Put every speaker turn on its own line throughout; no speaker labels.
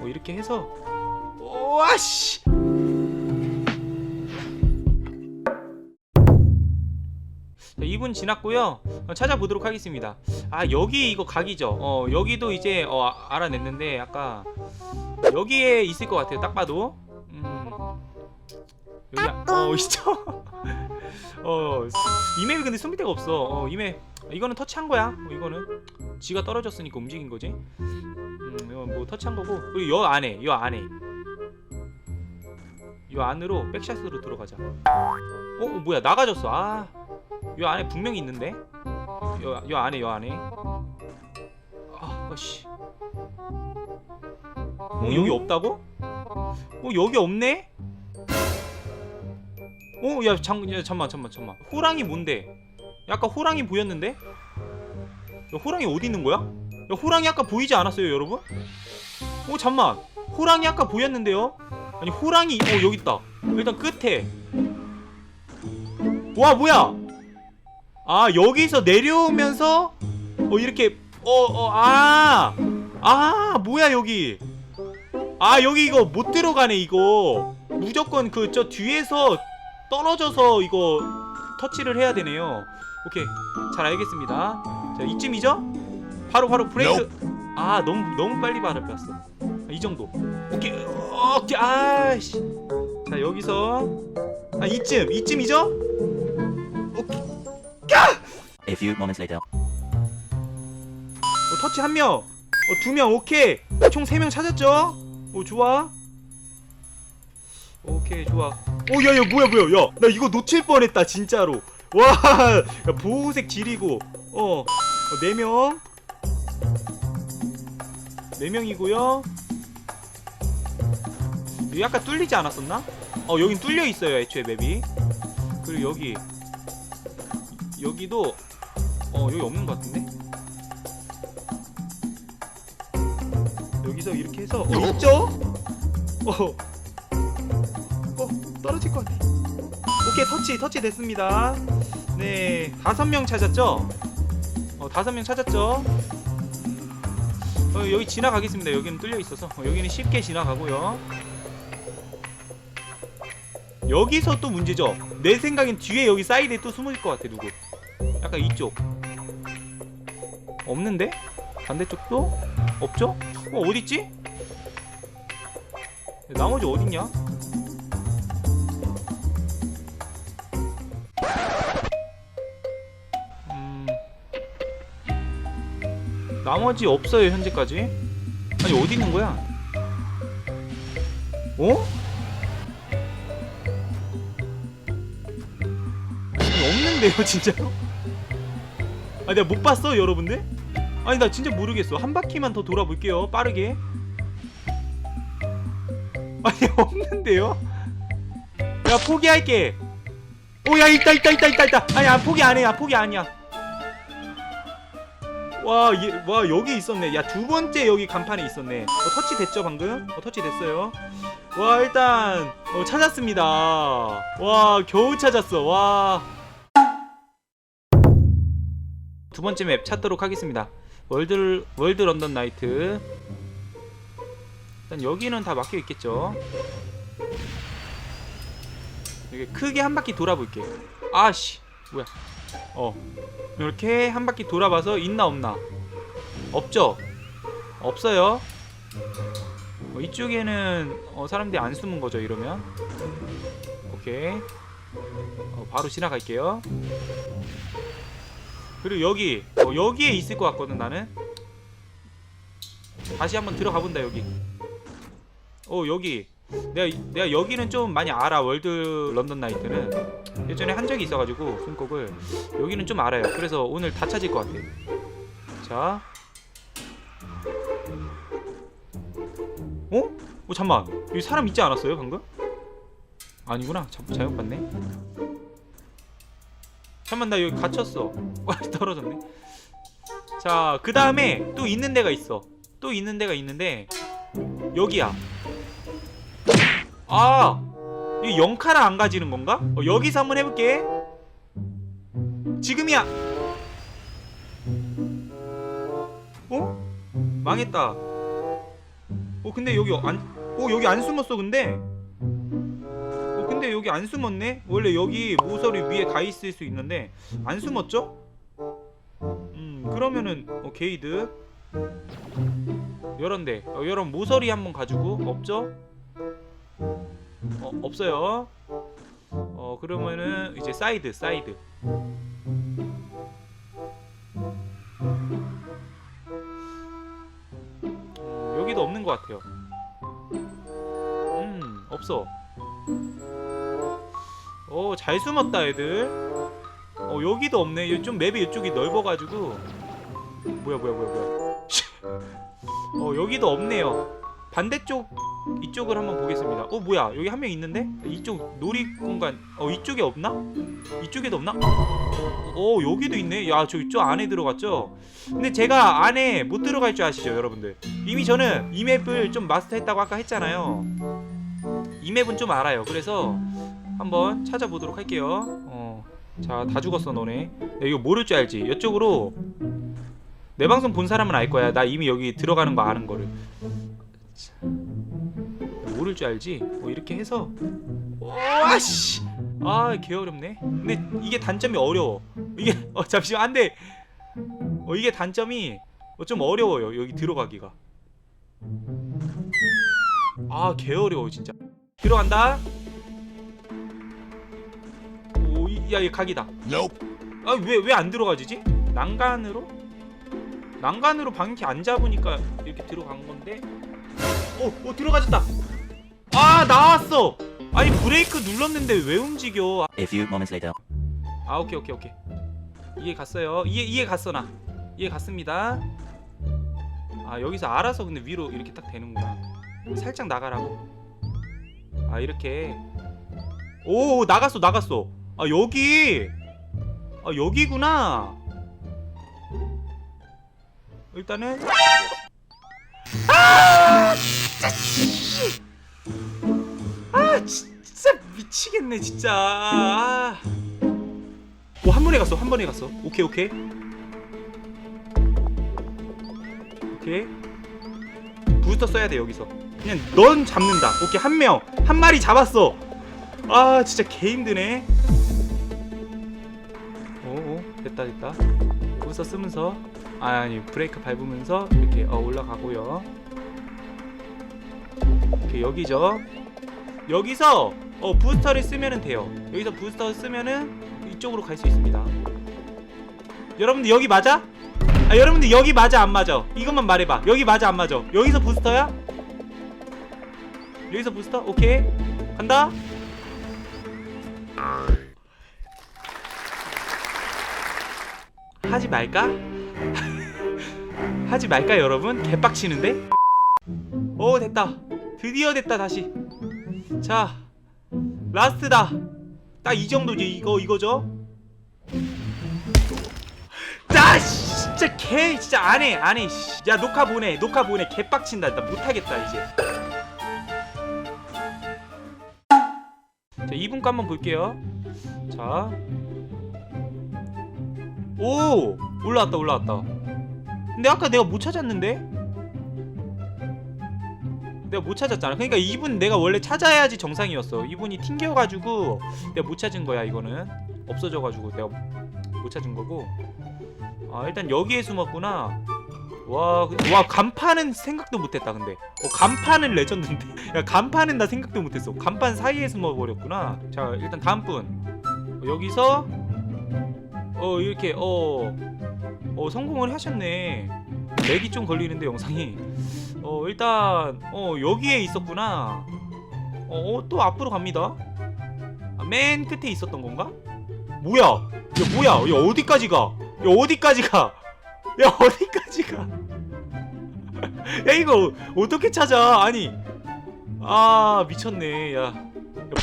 뭐 이렇게 해서 와씨 자, 2분 지났고요. 어, 찾아보도록 하겠습니다. 아 여기 이거 각이죠. 어 여기도 이제 어, 아- 알아냈는데 아까 여기에 있을 것 같아요. 딱 봐도. 음, 여기 아- 어 있죠. 어 이맵이 근데 숨을 데가 없어. 어 이맵 이거는 터치한 거야. 어, 이거는 지가 떨어졌으니까 움직인 거지. 음 이거 뭐 터치한 거고 그리고 여 안에 여 안에 요 안으로 백샷으로 들어가자. 어, 어 뭐야 나가졌어. 아. 요 안에 분명히 있는데. 요, 요 안에 요 안에. 아, 어씨. 어, 여기 없다고? 어, 여기 없네? 어, 야, 잠, 야, 잠만, 잠만, 잠만. 호랑이 뭔데? 약간 호랑이 보였는데? 야, 호랑이 어디 있는 거야? 야, 호랑이 아까 보이지 않았어요, 여러분? 어, 잠만. 호랑이 아까 보였는데요? 아니, 호랑이, 어, 여기 있다. 일단 끝에. 와, 뭐야? 아 여기서 내려오면서 어 이렇게 어어아아 아, 뭐야 여기 아 여기 이거 못 들어가네 이거 무조건 그 저 뒤에서 떨어져서 이거 터치를 해야 되네요. 오케이. 잘 알겠습니다. 자 이쯤이죠? 바로 바로 브레이크. 아 너무 너무 빨리 밟았어. 아, 이 정도. 오케이 오케이. 아씨. 자 여기서. 아 이쯤 이쯤이죠?
A few moments later.
어, 터치 한 명, 어, 두 명, 오케이. 총 세 명 찾았죠? 오, 좋아. 오케이, 좋아. 오, 야, 야, 뭐야, 뭐야, 야, 나 이거 놓칠 뻔했다, 진짜로. 와, 야, 보호색 지리고, 어, 어, 네 명, 네 명이고요. 여기 약간 뚫리지 않았었나? 어, 여긴 뚫려 있어요, 애초에 맵이. 그리고 여기, 여기도, 어, 여기 없는 것 같은데? 여기서 이렇게 해서 어 있죠? 어. 어 떨어질 것 같아. 오케이 터치 터치 됐습니다. 네 다섯 명 찾았죠? 어 다섯 명 찾았죠? 어 여기 지나가겠습니다. 여기는 뚫려 있어서 어, 여기는 쉽게 지나가고요. 여기서 또 문제죠. 내 생각엔 뒤에 여기 사이드에 또 숨을 것 같아 누구? 약간 이쪽. 없는데? 반대쪽도 없죠? 어 어딨지? 나머지 어딨냐? 나머지 없어요 현재까지 아니 어디 있는 거야? 어? 없는데요 진짜로? 아 내가 못 봤어 여러분들? 아니 나 진짜 모르겠어 한 바퀴만 더 돌아볼게요 빠르게 아니 없는데요? 야 포기할게 오야 있다 있다 있다 있다 있다 아니 아 포기 안해 야 포기 아니야 와, 얘, 와 여기 있었네 야 두 번째 여기 간판에 있었네 어, 터치 됐죠 방금? 어, 터치 됐어요 와 일단 어, 찾았습니다 와 겨우 찾았어 와 두 번째 맵 찾도록 하겠습니다. 월드 월드 런던 나이트. 일단 여기는 다 막혀 있겠죠. 크게 한 바퀴 돌아볼게. 아씨, 뭐야? 어, 이렇게 한 바퀴 돌아봐서 있나 없나? 없죠? 없어요. 어, 이쪽에는 어, 사람들이 안 숨은 거죠 이러면. 오케이. 어, 바로 지나갈게요. 그리고 여기 어, 여기에 있을 것 같거든 나는 다시 한번 들어가 본다 여기 어 여기 내가 내가 여기는 좀 많이 알아 월드 런던 나이트는 예전에 한 적이 있어가지고 숨곡을 여기는 좀 알아요 그래서 오늘 다 찾을 것 같아 자 어? 어 잠만 여기 사람 있지 않았어요 방금? 아니구나 자, 잘못 봤네 잠만 나 여기 갇혔어. 와 떨어졌네. 자, 그 다음에 또 있는 데가 있어. 또 있는 데가 있는데 여기야. 아, 이 영카라 안 가지는 건가? 어, 여기서 한번 해볼게. 지금이야. 어? 망했다. 어 근데 여기 안 어 여기 안 숨었어 근데 어 근데 여기 안 숨었네 원래 여기 모서리 위에 가 있을 수 있는데 안 숨었죠 음 그러면은 어 게이드 요런데 어, 요런 모서리 한번 가지고 없죠 어 없어요 어 그러면은 이제 사이드 사이드 음, 여기도 없는 것 같아요. 음, 없어. 오, 잘 숨었다, 애들. 어, 여기도 없네. 좀 맵이 이쪽이 넓어가지고. 뭐야, 뭐야, 뭐야, 뭐야. 어, 여기도 없네요. 반대쪽 이쪽을 한번 보겠습니다. 어, 뭐야? 여기 한 명 있는데? 이쪽 놀이 공간. 어, 이쪽에 없나? 이쪽에도 없나? 어, 여기도 있네. 야, 저 이쪽 안에 들어갔죠? 근데 제가 안에 못 들어갈 줄 아시죠, 여러분들? 이미 저는 이 맵을 좀 마스터했다고 아까 했잖아요. 이 맵은 좀 알아요. 그래서 한번 찾아보도록 할게요. 어, 자, 다 죽었어, 너네. 야, 이거 모를 줄 알지? 이쪽으로 내 방송 본 사람은 알 거야. 나 이미 여기 들어가는 거 아는 거를. 자, 모를 줄 알지? 뭐 이렇게 해서 와씨. 아, 개 어렵네. 근데 이게 단점이 어려워. 이게 어 잠시만 안 돼. 어 이게 단점이 어, 좀 어려워요 여기 들어가기가 아 개 어려워 진짜 들어간다 오야 얘 각이다 아 왜 왜 안 들어가지지 난간으로 난간으로 방키 안 잡으니까 이렇게 들어간 건데 오 오 들어가졌다 아 나왔어. 아니 브레이크 눌렀는데 왜 움직여?
A few moments later.
아 오케이 오케이 오케이. 이해 갔어요. 이해 이해 갔어 나. 이해 갔습니다. 아 여기서 알아서 근데 위로 이렇게 딱 되는구나. 살짝 나가라고. 아 이렇게. 오 나갔어 나갔어. 아 여기. 아 여기구나. 일단은. 아 미치겠네 진짜 아. 오, 한 번에 갔어. 한 번에 갔어. 오케이, 오케이. 오케이. 부스터 써야 돼, 여기서. 그냥 넌 잡는다. 오케이, 한 명. 한 마리 잡았어. 아, 진짜 개 힘드네. 오, 오, 됐다, 됐다. 부스터 쓰면서 아, 아니, 브레이크 밟으면서 이렇게 어, 올라가고요. 오케이, 여기죠. 여기서 어, 부스터를 쓰면은 돼요. 여기서 부스터 쓰면은 이쪽으로 갈 수 있습니다. 여러분들 여기 맞아? 아 여러분들 여기 맞아 안 맞아? 이것만 말해봐. 여기 맞아 안 맞아? 여기서 부스터야? 여기서 부스터? 오케이 간다. 하지 말까? 하지 말까 여러분? 개빡치는데? 오 됐다. 드디어 됐다 다시. 자 라스트다. 딱 이 정도지. 이거 이거죠? 나 진짜 개 진짜 안 해 안 해. 씨. 야 녹화 보내 녹화 보내. 개빡친다. 나 못 하겠다 이제. 자 2분 거 한번 볼게요. 자 오! 올라왔다 올라왔다. 근데 아까 내가 못 찾았는데 내가 못 찾았잖아. 그러니까 이분 내가 원래 찾아야지 정상이었어. 이분이 튕겨가지고 내가 못 찾은 거야 이거는. 없어져가지고 내가 못 찾은 거고. 아 일단 여기에 숨었구나. 와, 그- 와 간판은 생각도 못했다 근데. 어, 간판은 레전드인데. 야 간판은 나 생각도 못했어. 간판 사이에 숨어버렸구나. 자 일단 다음 분. 어, 여기서? 어 이렇게 어, 어 성공을 하셨네. 렉이 좀 걸리는데 영상이 어 일단 어 여기에 있었구나 어 또 앞으로 갑니다 아, 맨 끝에 있었던 건가? 뭐야 야 뭐야 야 어디까지 가? 야 어디까지 가? 야 어디까지 가? 야 이거 어떻게 찾아? 아니 아 미쳤네 야, 야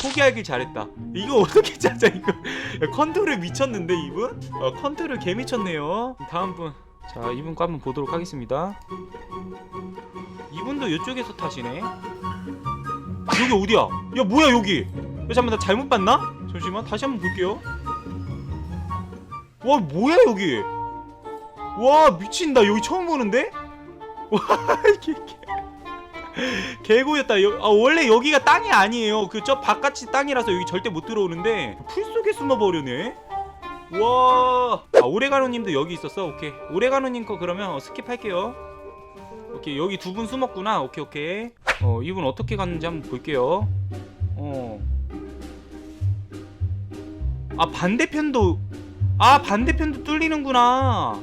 포기하길 잘했다 이거 어떻게 찾아 이거 야, 컨트롤 미쳤는데 이분? 어, 컨트롤 개 미쳤네요 다음 분 자 이분 거 한번 보도록 하겠습니다 이분도 이쪽에서 타시네 여기 어디야? 야 뭐야 여기 야 잠깐만 나 잘못 봤나? 잠시만 다시 한번 볼게요 와 뭐야 여기 와 미친다 여기 처음 보는데 와 이게 개고였다. 여, 아, 원래 여기가 땅이 아니에요. 그 저 바깥이 땅이라서 여기 절대 못 들어오는데 풀 속에 숨어 버려네. 와. 아, 오레가노님도 여기 있었어. 오케이. 오레가노님 거 그러면 어, 스킵할게요. 오케이 여기 두 분 숨었구나. 오케이 오케이. 어 이분 어떻게 갔는지 한번 볼게요. 어. 아 반대편도 아 반대편도 뚫리는구나.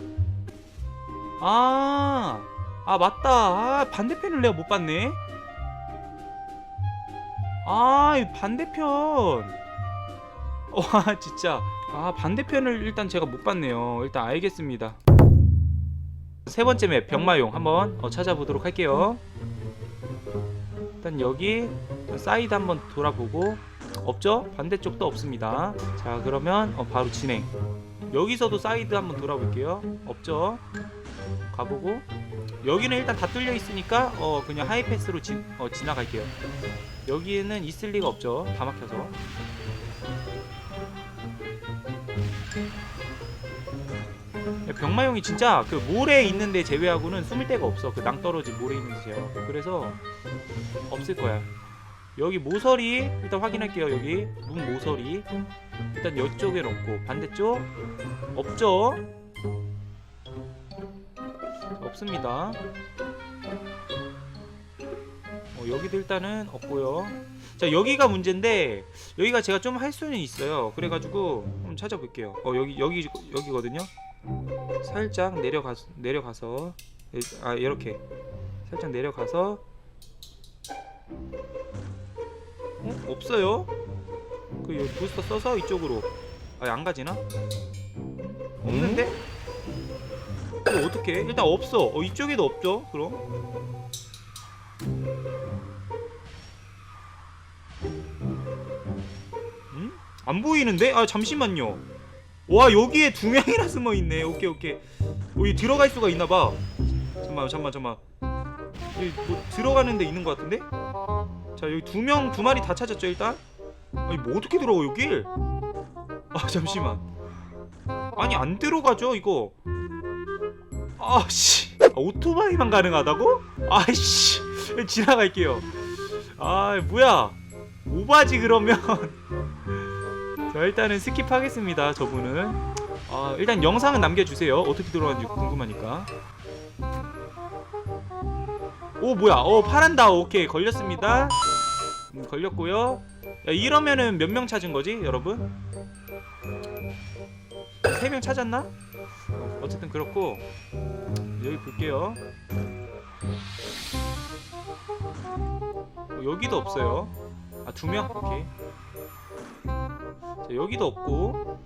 아. 아 맞다 아 반대편을 내가 못 봤네 아이 반대편 와 진짜 아 반대편을 일단 제가 못 봤네요. 일단 알겠습니다. 세 번째 맵 병마용 한번 어, 찾아보도록 할게요. 일단 여기 사이드 한번 돌아보고 없죠? 반대쪽도 없습니다. 자 그러면 어, 바로 진행. 여기서도 사이드 한번 돌아볼게요. 없죠? 가보고. 여기는 일단 다 뚫려 있으니까 어 그냥 하이패스로 지, 어, 지나갈게요. 여기에는 있을 리가 없죠. 다 막혀서. 병마용이 진짜 그 모래에 있는데 제외하고는 숨을 데가 없어. 그 낭떠러지 모래에 있는 데요. 그래서 없을 거야. 여기 모서리 일단 확인할게요. 여기 문 모서리 일단 이쪽엔 없고 반대쪽 없죠. 없습니다. 어, 여기도 일단은 없고요. 자 여기가 문제인데 여기가 제가 좀 할 수는 있어요. 그래가지고 한번 찾아볼게요. 어 여기 여기 여기거든요. 살짝 내려가 내려가서 아 이렇게 살짝 내려가서 어? 없어요. 그 부스터 써서 이쪽으로 아 안 가지나? 없는데? 이거 어떻게? 일단 없어. 어 이쪽에도 없죠. 그럼. 음? 안 보이는데? 아 잠시만요. 와 여기에 두 명이나 숨어 있네. 오케이 오케이. 어, 여기 들어갈 수가 있나 봐. 잠만 잠만 잠만. 여기 뭐 들어가는 데 있는 것 같은데? 자 여기 두 명 두 마리 다 찾았죠 일단. 아니 뭐 어떻게 들어가 여길? 아 잠시만. 아니 안 들어가죠 이거. 아씨 아, 오토바이만 가능하다고? 아이씨 지나갈게요 아 뭐야 오바지 그러면 자 일단은 스킵하겠습니다 저분은 아 일단 영상은 남겨주세요 어떻게 들어가는지 궁금하니까 오 뭐야 어 파란다 오케이 걸렸습니다 음, 걸렸고요 야, 이러면은 몇 명 찾은 거지 여러분? 세 명 찾았나? 어, 어쨌든 그렇고 여기 볼게요. 어, 여기도 없어요. 아 두 명? 오케이. 자 여기도 없고.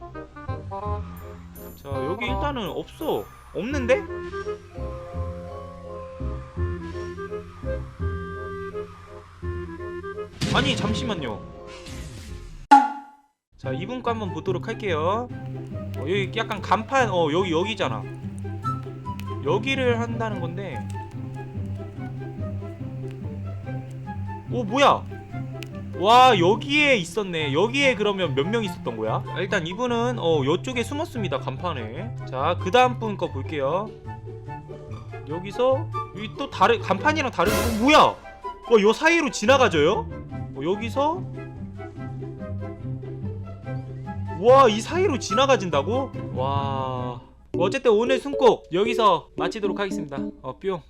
자 여기 일단은 없어. 없는데? 아니 잠시만요. 자 이분 거 한번 보도록 할게요. 어, 여기 약간 간판 어 여기 여기잖아. 여기를 한다는 건데. 오 뭐야? 와 여기에 있었네. 여기에 그러면 몇 명 있었던 거야? 아, 일단 이분은 어 이쪽에 숨었습니다 간판에. 자그 다음 분 거 볼게요. 여기서 여기 또 다른 간판이랑 다른 어, 뭐야? 와 요 사이로 지나가져요? 어, 여기서 와 이 사이로 지나가진다고? 와 어쨌든 오늘 숨꼭 여기서 마치도록 하겠습니다 어뿅